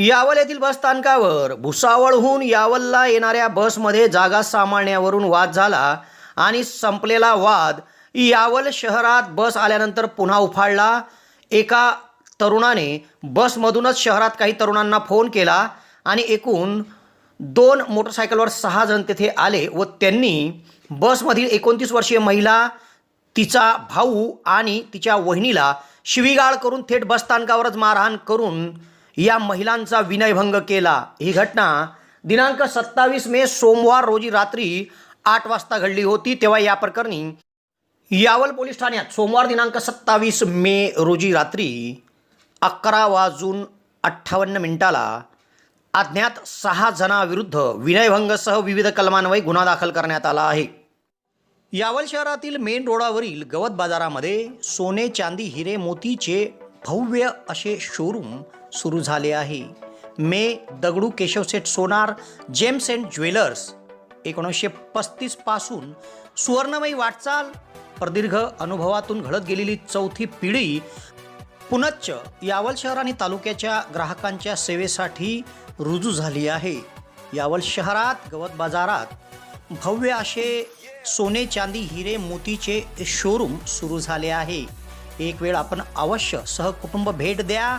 यावल येथील बस स्थानकावर भुसावळहून यावलला येणाऱ्या बसमध्ये जागा सांभाळण्यावरून वाद झाला आणि संपलेला वाद यावल शहरात बस आल्यानंतर पुन्हा उफाळला. एका तरुणाने बसमधूनच शहरात काही तरुणांना फोन केला आणि एकूण दोन मोटरसायकलवर सहा जण तेथे आले व त्यांनी बसमधील एकोणतीस वर्षीय महिला तिचा भाऊ आणि तिच्या वहिनीला शिवीगाळ करून थेट बसस्थानकावरच मारहाण करून या महिलांचा विनयभंग केला. ही घटना दिनांक सत्तावीस मे सोमवार रोजी रात्री आठ वाजता घडली होती. तेव्हा या प्रकरणी यावल पोलीस ठाण्यात सोमवार दिनांक सत्तावीस मे रोजी रात्री अकरा वाजून अठ्ठावन्न मिनिटाला अज्ञात सहा जणांविरुद्ध विनयभंगसह विविध कलमान्वये गुन्हा दाखल करण्यात आला आहे. यावल शहरातील मेन रोडावरील गवत बाजारामध्ये सोने चांदी हिरे मोतीचे भव्य असे शोरूम सुरू झाले आहे. मे Dagdu Keshavseth Sonar gems and jewellers एकोणीसशे पस्तीसपासून सुवर्णमयी वाटचाल प्रदीर्घ अनुभवातून घडत गेलेली चौथी पिढी पुनच्च यावल शहर आणि तालुक्याच्या ग्राहकांच्या सेवेसाठी रुजू झाली आहे. यावल शहरात गवत बाजारात भव्य असे सोने चांदी हिरे मोतीचे शोरूम सुरू झाले आहे. एक वेळ आपण अवश्य सहकुटुंब भेट द्या.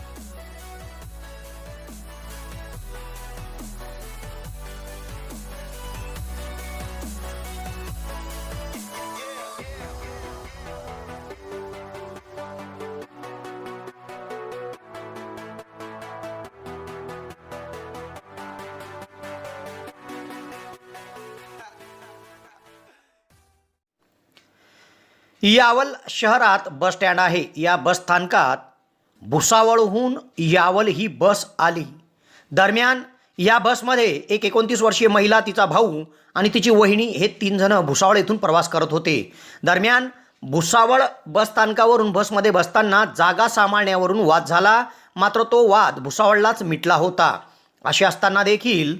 यावल शहरात बस स्टँड आहे. या बस स्थानकात भुसावळहून यावल ही बस आली. दरम्यान या बसमध्ये एक एकोणतीस वर्षीय महिला तिचा भाऊ आणि तिची वहिनी हे तीन जण भुसावळ येथून प्रवास करत होते. दरम्यान भुसावळ बस स्थानकावरून बसमध्ये बसताना जागा सांभाळण्यावरून वाद झाला. मात्र तो वाद भुसावळलाच मिटला होता. असे असताना देखील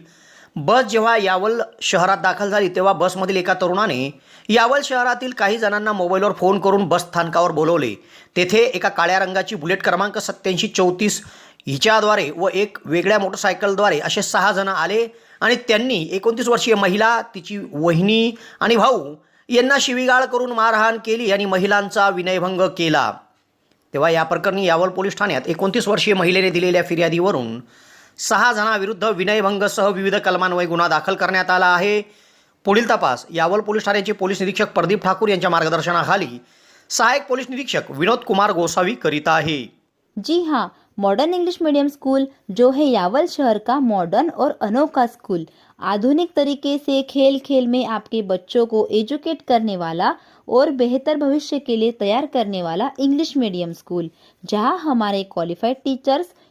बस जेव्हा यावल शहरात दाखल झाली तेव्हा बसमधील एका तरुणाने यावल शहरातील काही जणांना मोबाईलवर फोन करून बस स्थानकावर बोलवले. तेथे एका काळ्या रंगाची बुलेट क्रमांक सत्याऐंशी चौतीस हिच्याद्वारे व एक वेगळ्या मोटरसायकलद्वारे असे सहा जण आले आणि त्यांनी एकोणतीस वर्षीय महिला तिची वहिनी आणि भाऊ यांना शिवीगाळ करून मारहाण केली आणि महिलांचा विनयभंग केला. तेव्हा या प्रकरणी यावल पोलीस ठाण्यात एकोणतीस वर्षीय महिलेने दिलेल्या फिर्यादीवरून सहा जणांविरुद्ध विनयभंगसह विविध कलमांवय गुन्हा दाखल करण्यात आला आहे. पुढील तपास यावल पोलीस ठाण्याचे पोलीस निरीक्षक प्रदीप ठाकूर यांच्या मार्गदर्शनाखाली सहायक पोलीस निरीक्षक विनोद कुमार गोसावी करीत आहे. जी हाँ मॉडर्न इंग्लिश मीडियम स्कूल जो है यावल शहर का मॉडर्न और अनोखा स्कूल आधुनिक तरीके से खेल खेल में आपके बच्चों को एजुकेट करने वाला और बेहतर भविष्य के लिए तैयार करने वाला इंग्लिश मीडियम स्कूल जहां हमारे क्वालिफाइड टीचर्स